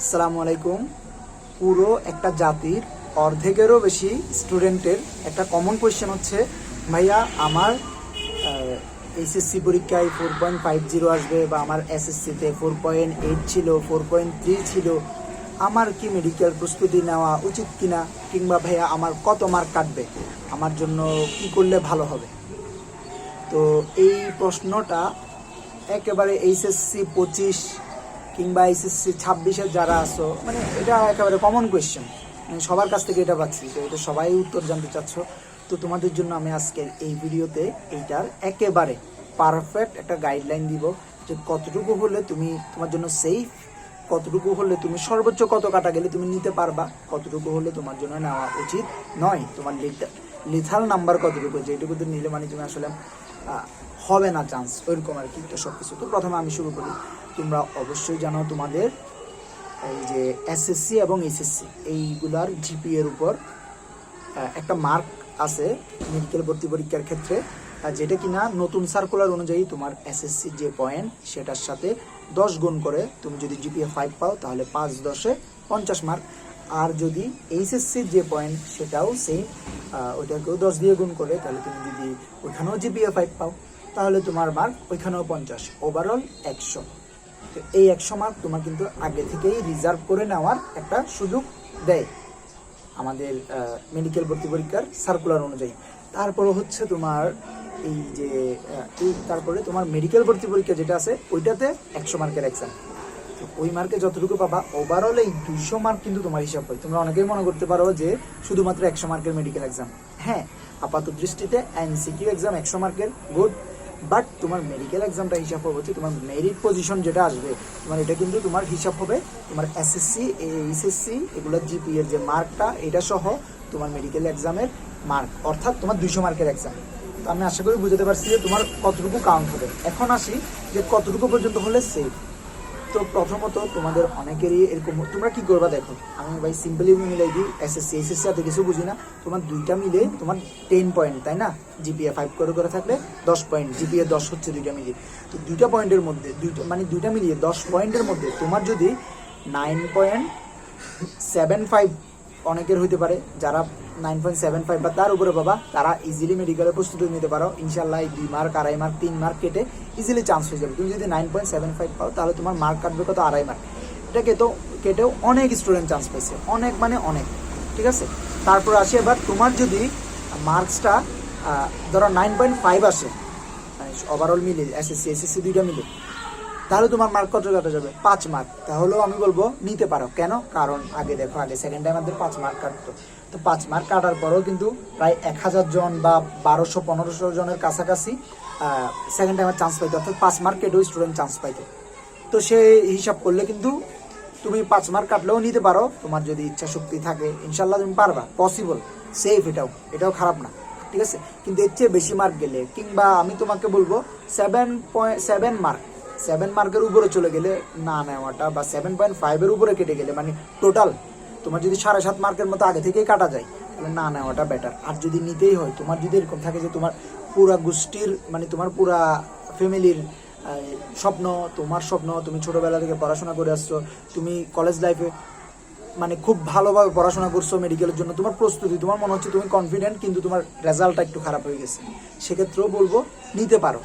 আসসালামু আলাইকুম। পুরো একটা জাতির অর্ধেকেরও বেশি স্টুডেন্টের একটা কমন কোয়েশ্চেন হচ্ছে, ভাইয়া, আমার এইচএসসি পরীক্ষায় ফোর পয়েন্ট ফাইভ জিরো আসবে বা আমার এসএসসিতে ফোর পয়েন্ট এইট ছিল ফোর পয়েন্ট থ্রি ছিল, আমার কি মেডিকেল প্রস্তুতি নেওয়া উচিত কিনা? কিংবা, ভাইয়া, আমার কত মার্ক কাটবে? আমার জন্য কি করলে ভালো হবে? তো এই প্রশ্নটা একেবারে এইচএসসি পঁচিশ কিংবা এইচএসসি ছাব্বিশের যারা আসো মানে এটা একেবারে কমন কোয়েশ্চেন সবার কাছ থেকে এটা পাচ্ছি তো এটা সবাই উত্তর জানতে চাচ্ছ। তো তোমাদের জন্য আমি আজকে এই ভিডিওতে এইটার একেবারে পারফেক্ট একটা গাইডলাইন দিব যে কতটুকু হলে তুমি তোমার জন্য সেফ কতটুকু হলে তুমি সর্বোচ্চ কত কাটা গেলে তুমি নিতে পারবা, কতটুকু হলে তোমার জন্য নেওয়া উচিত নয়। তোমার লিথাল নাম্বার কতটুকু, যেটুকুতে নিলে মানে তুমি আসলে হবে না চান্স ওইরকম আর কি। তো সব কিছু তো প্রথমে আমি শুরু করি। তোমরা অবশ্যই জানো তোমাদের এই যে এসএসসি এবং এইচএসসি এইগুলার জিপি এর উপর একটা মার্ক আছে মেডিকেল ভর্তি পরীক্ষার ক্ষেত্রে যেটা কিনা নতুন সার্কুলার অনুযায়ী তোমার এসএসসি যে পয়েন্ট সেটার সাথে দশ গুণ করে তুমি যদি জিপিএ ফাইভ পাও, তাহলে পাঁচ দশে পঞ্চাশ মার্ক আর যদি এইচএসসি যে পয়েন্ট সেটাও সেম ওইটাকেও দশ দিয়ে গুণ করে, তাহলে তুমি যদি ওইখানেও জিপিএ ফাইভ পাও, তাহলে তোমার মার্ক ওইখানেও পঞ্চাশ। ওভারঅল একশো। তো এই একশো মার্ক তোমার কিন্তু আগে থেকেই রিজার্ভ করে নেওয়ার একটা সুযোগ দেয় আমাদের মেডিকেল ভর্তি পরীক্ষার সার্কুলার অনুযায়ী। তারপরে হচ্ছে তোমার এই যে তারপরে তোমার মেডিকেল ভর্তি পরীক্ষা যেটা আছে, ওইটাতে একশো মার্কের এক্সাম তো ওই মার্কে যতটুকু পাবা ওভারঅল এই দুশো মার্ক কিন্তু তোমার হিসাব হয়। তোমরা অনেকেই মনে করতে পারো যে শুধুমাত্র একশো মার্কের মেডিকেল এক্সাম হ্যাঁ আপাত দৃষ্টিতে এনসিকিউ এক্সাম একশো মার্কের গুড বাট তোমার মেডিকেল এক্সামটা হিসাব হবে হচ্ছে তোমার মেরিট পজিশন যেটা আসবে, তোমার এটা কিন্তু তোমার হিসাব হবে, তোমার এসএসসি এইচএসসি এগুলোর জিপি এর যে মার্কটা এটা সহ তোমার মেডিকেল এক্সামের মার্ক অর্থাৎ তোমার দুইশো মার্কের এক্সাম তো আমি আশা করি বুঝতে পারছি যে তোমার কতটুকু কাউন্ট হবে। এখন আসি যে কতটুকু পর্যন্ত হলে সেফ তো প্রথমত তোমাদের অনেকেরই এরকম, তোমরা কি করবা দেখো, আমি ভাই সিম্পলি মিলাই দিই এসএসসি এসএসসি এত কিছু বুঝি না, তোমার দুইটা মিলে তোমার টেন পয়েন্ট তাই না? জিপিএ ফাইভ করে করে থাকলে দশ পয়েন্ট জিপিএ দশ হচ্ছে দুইটা মিলিয়ে। তো দুইটা পয়েন্টের মধ্যে, দুইটা মানে দুইটা মিলিয়ে দশ পয়েন্টের মধ্যে তোমার যদি নাইন পয়েন্ট সেভেন ফাইভ অনেকের হইতে পারে, যারা নাইন পয়েন্ট সেভেন ফাইভ বা তার উপরে পাবা তারা ইজিলি মেডিকেলের প্রস্তুতি নিতে পারো। ইনশাল্লাহ এই দুই মার্ক আড়াই মার্ক তিন মার্ক কেটে ইজিলি চান্স হয়ে যাবে। তুমি যদি নাইন পয়েন্ট সেভেন ফাইভ পাও, তাহলে তোমার মার্ক কাটবে কত? আড়াই মার্ক এটা কেটেও কেটেও অনেক স্টুডেন্ট চান্স পাইছে অনেক মানে অনেক। ঠিক আছে? তারপর আসে এবার, তোমার যদি মার্কসটা ধরো নাইন পয়েন্ট ফাইভ আসে ওভারঅল মিলে এসএসসি এসএসসি দুইটা মিলে তাহলে তোমার মার্ক কত কাটা যাবে? পাঁচ মার্ক তাহলেও আমি বলব, নিতে পারো। কেন? কারণ আগে দেখো, আগে সেকেন্ড টাইম আমাদের পাঁচ মার্ক কাটতো। তো পাঁচ মার্ক কাটার পরেও কিন্তু প্রায় এক হাজার জন বা বারোশো, পনেরোশো জনের কাছাকাছি সেকেন্ড টাইমের চান্স পাইতো। অর্থাৎ পাঁচ মার্ক কেটেও স্টুডেন্ট চান্স পাইতো। তো সেই হিসাব করলে কিন্তু তুমি পাঁচ মার্ক কাটলেও নিতে পারো। তোমার যদি ইচ্ছা শক্তি থাকে ইনশাল্লাহ তুমি পারবা। পসিবল সেফ এটাও। এটাও খারাপ না। ঠিক আছে? কিন্তু এর চেয়ে বেশি মার্ক গেলে, কিংবা আমি তোমাকে বলব seven point seven mark seven মার্কের উপরে চলে গেলে না নেওয়াটা বা সেভেন পয়েন্ট ফাইভের উপরে কেটে গেলে মানে টোটাল তোমার যদি সাড়ে সাত মার্কের মতো আগে থেকেই কাটা যায়, তাহলে না নেওয়াটা বেটার আর যদি নিতেই হয়, তোমার যদি এরকম থাকে যে তোমার পুরা গোষ্ঠীর মানে তোমার পুরা ফ্যামিলির স্বপ্ন, তোমার স্বপ্ন, তুমি ছোটোবেলা থেকে পড়াশোনা করে আসছো, তুমি কলেজ লাইফে মানে খুব ভালোভাবে পড়াশোনা করছ মেডিকেলের জন্য, তোমার প্রস্তুতি, তোমার মনে হচ্ছে তুমি কনফিডেন্ট কিন্তু তোমার রেজাল্টটা একটু খারাপ হয়ে গেছে। সেক্ষেত্রেও বলব, নিতে পারো।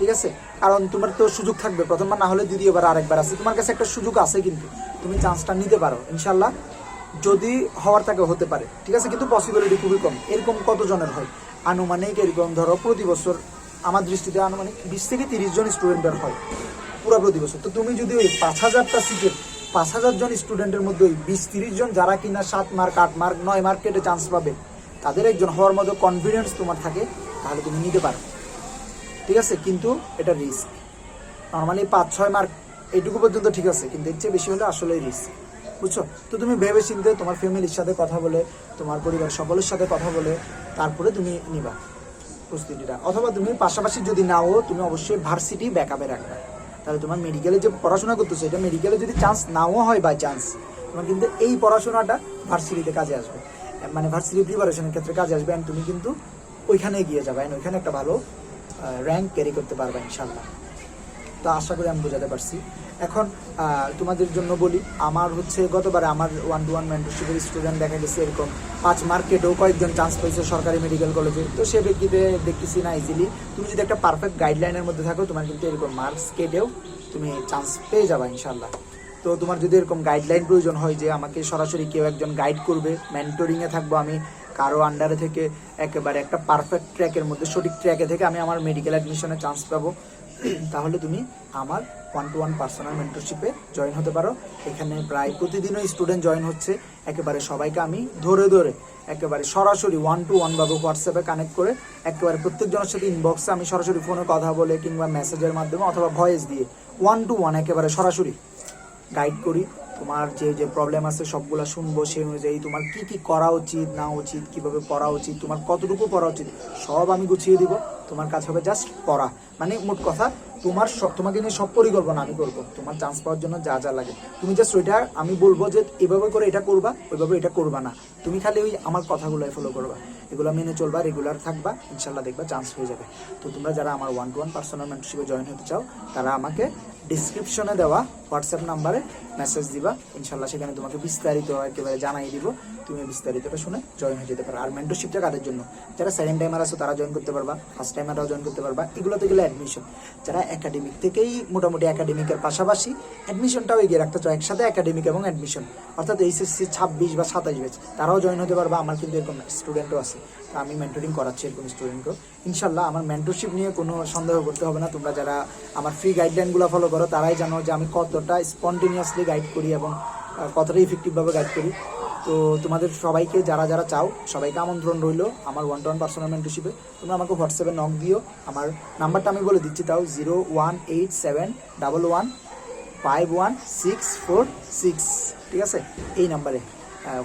ঠিক আছে? কারণ তোমার তো সুযোগ থাকবে। প্রথমবার না হলে দ্বিতীয়বার আরেকবার আছে। তোমার কাছে একটা সুযোগ আছে কিন্তু। তুমি চান্সটা নিতে পারো ইনশাল্লাহ যদি হওয়ার থাকে হতে পারে। ঠিক আছে? কিন্তু পসিবিলিটি খুবই কম। এরকম কতজনের হয়? আনুমানিক এরকম ধরো প্রতি বছর আমার দৃষ্টিতে আনুমানিক বিশ থেকে তিরিশ জন স্টুডেন্টের হয়। পুরো প্রতি বছর। তো তুমি যদি ওই পাঁচ হাজারটা সিটের পাঁচ হাজার জন স্টুডেন্টের মধ্যে ওই বিশ তিরিশ জন যারা কিনা সাত মার্ক আট মার্ক নয় মার্ক কেটে চান্স পাবে, তাদের একজন হওয়ার মতো কনফিডেন্স তোমার থাকে, তাহলে তুমি নিতে পারো। ঠিক আছে, কিন্তু এটা রিস্ক নর্মালি পাঁচ, ছয় মার্ক এইটুকু পর্যন্ত ঠিক আছে, কিন্তু এর চেয়ে বেশি হলে আসলেই রিস্ক বুঝছ? তো তুমি ভেবে চিনতে তোমার ফ্যামিলির সাথে কথা বলে, তোমার পরিবার সকলের সাথে কথা বলে, তারপরে তুমি নিবা প্রস্তুতিটা। অথবা তুমি পাশাপাশি যদি নাও, তুমি অবশ্যই ভার্সিটি ব্যাকআপে রাখবে। তাহলে তোমার মেডিকেলে যে পড়াশোনা করতেছো, এটা মেডিকেলে যদি চান্স নাও হয় বাই চান্স তোমার কিন্তু এই পড়াশোনাটা ভার্সিটিতে কাজে আসবে। মানে ভার্সিটি প্রিপারেশনের ক্ষেত্রে কাজে আসবে অ্যান্ড তুমি কিন্তু ওইখানে গিয়ে যাবে, and ওইখানে একটা ভালো র্যাঙ্ক ক্যারি করতে পারবে ইনশাল্লাহ তো আশা করি আমি বোঝাতে পারছি। এখন তোমাদের জন্য বলি, আমার হচ্ছে গতবারে আমার ওয়ান টু ওয়ান মেন্টরশিপের স্টুডেন্ট দেখা গেছে এরকম পাঁচ মার্কেটেও কয়েকজন চান্স পেয়েছে সরকারি মেডিকেল কলেজে তো সে ব্যক্তিতে দেখতেছি না ইজিলি তুমি যদি একটা পারফেক্ট গাইডলাইনের মধ্যে থাকো, তোমার কিন্তু এরকম মার্কস কেটেও তুমি চান্স পেয়ে যাবা ইনশাল্লাহ তো তোমার যদি এরকম গাইডলাইন প্রয়োজন হয় যে আমাকে সরাসরি কেউ একজন গাইড করবে মেন্টরিংয়ে থাকব আমি কারও আন্ডারে থেকে একেবারে একটা পারফেক্ট ট্র্যাকের মধ্যে, সঠিক ট্র্যাকে থেকে আমি আমার মেডিকেল অ্যাডমিশনে চান্স পাবো। তাহলে তুমি আমার ওয়ান টু ওয়ান পার্সোনাল মেন্টরশিপে জয়েন হতে পারো। এখানে প্রায় প্রতিদিনই স্টুডেন্ট জয়েন হচ্ছে। একেবারে সবাইকে আমি ধরে ধরে, একেবারে সরাসরি ওয়ান টু ওয়ান ভাবে হোয়াটসঅ্যাপে কানেক্ট করে, একেবারে প্রত্যেকজনের সাথে ইনবক্সে আমি সরাসরি ফোনে কথা বলে কিংবা মেসেজের মাধ্যমে অথবা ভয়েস দিয়ে ওয়ান টু ওয়ান একেবারে সরাসরি গাইড করি। তোমার যে যে প্রবলেম আছে সবগুলো শুনব সেই অনুযায়ী তোমার কি কি করা উচিত, না উচিত, কীভাবে পড়া উচিত, তোমার কতটুকু পড়া উচিত, সব আমি গুছিয়ে দিব। তোমার কাজ হবে জাস্ট পড়া। মানে মোট কথা, তোমার সব, তোমাকে নিয়ে সব পরিকল্পনা আমি করব। তোমার চান্স পাওয়ার জন্য যা যা লাগে। তুমি জাস্ট ওইটা, আমি বলব যে, এভাবে করে এটা করবা, ওইভাবে এটা করবা না। তুমি খালি ওই আমার কথাগুলোই ফলো করবা। এগুলো মেনে চলবা রেগুলার থাকবা, ইনশাল্লাহ দেখবা চান্স হয়ে যাবে। তো তোমরা যারা আমার ওয়ান টু ওয়ান পার্সোনাল মেন্টরশিপে জয়েন হতে চাও, তারা আমাকে ডিসক্রিপশনে দেওয়া হোয়াটসঅ্যাপ নাম্বারে মেসেজ দিবা। ইনশাল্লাহ সেখানে তোমাকে বিস্তারিত একেবারে জানাই দিব। তুমি বিস্তারিতটা শুনে জয়েন হয়ে যেতে পারো। আর মেন্টরশিপটা কাদের জন্য? যারা সেকেন্ড টাইমার আছো, তারা জয়েন করতে পারবা। ফার্স্ট টাইমাররাও জয়েন করতে পারবা। এগুলোতে গেলে অ্যাডমিশন যারা একাডেমিক থেকেই মোটামুটি একাডেমিকের পাশাপাশি অ্যাডমিশনটাও এগিয়ে রাখতে চাও। একসাথে একাডেমিক এবং অ্যাডমিশন অর্থাৎ এইচএসসি ছাব্বিশ বা সাতাশ ব্যাচ তারাও জয়েন হতে পারবা। আমার কিন্তু এরকম স্টুডেন্টও আছে। তো আমি মেন্টরিং করাচ্ছি এরকম স্টুডেন্টকেও ইনশাল্লাহ আমার মেন্টরশিপ নিয়ে কোনো সন্দেহ করতে হবে না। তোমরা যারা আমার ফ্রি গাইডলাইনগুলো ফলো করো, তারাই জানো যে আমি কতটা স্পন্টেনিয়াসলি গাইড করি এবং কতটা ইফেক্টিভভাবে গাইড করি। তো তোমাদের সবাইকে যারা যারা চাও, সবাইকে আমন্ত্রণ রইল আমার ওয়ান টু ওয়ান পার্সোনাল মেন্টরশিপে তোমরা আমাকে হোয়াটসঅ্যাপে নক দিও। আমার নাম্বারটা আমি বলে দিচ্ছি তাও zero one eight seven double one five one six four six ঠিক আছে? এই নাম্বারে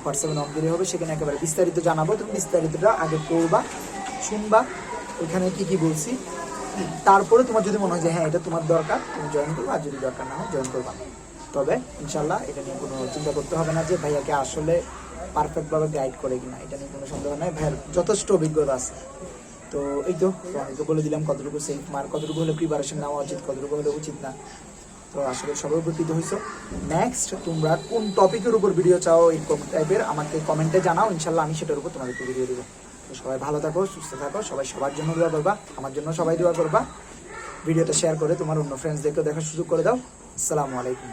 হোয়াটসঅ্যাপে নক দিলে হবে। সেখানে একেবারে বিস্তারিত জানাব। তুমি বিস্তারিতটা আগে করবা শুনবা। ওইখানে কী কী বলছি। তারপরে তোমার যদি মনে হয় যে হ্যাঁ এটা তোমার দরকার, তুমি জয়েন করবা। আর যদি দরকার না হয় জয়েন করবা। তবে ইনশাল্লাহ এটা নিয়ে কোনো চিন্তা করতে হবে না যে ভাইয়াকে আসলে পারফেক্টভাবে গাইড করে কিনা, এটা নিয়ে কোনো সন্দেহ নাই। ভাইয়ার যথেষ্ট অভিজ্ঞতা আছে। তো এই তো তোমাকে বলে দিলাম কতটুকু সেফ মার কতটুকু হলে প্রিপারেশন নেওয়া উচিত, কতটুকু হলে উচিত না। তো আসলে সবাই উপকৃত হয়েছো নেক্সট তোমরা কোন টপিকের উপর ভিডিও চাও, এই টাইপের আমাকে কমেন্টে জানাও। ইনশাল্লাহ আমি সেটার উপর তোমাদেরকে ভিডিও দেবো। তো সবাই ভালো থাকো, সুস্থ থাকো, সবাই সবার জন্য দোয়া করবা, আমার জন্য সবাই দোয়া করবা। ভিডিওটা শেয়ার করে তোমার অন্য ফ্রেন্ডসদেরকেও দেখার সুযোগ করে দাও। আসসালামু আলাইকুম।